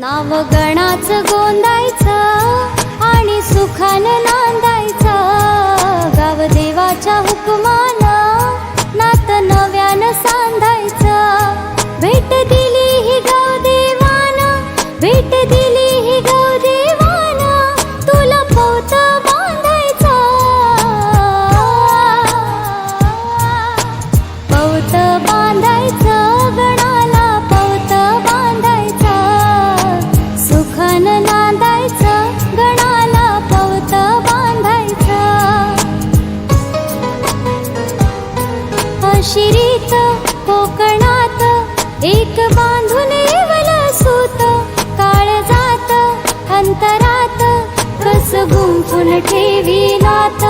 नाव गणाच गोंदायचं आणि सुखानं नांदायचं. गाव देवाच्या हुकमानं नात नव्यानं सांधायचं. भेट दिली ही गाव देवानं भेट दिली ही गाव शिरीत कोकणात एक बांधून सूत. काळ जात अंतरात कस गुंफून ठेवी नात.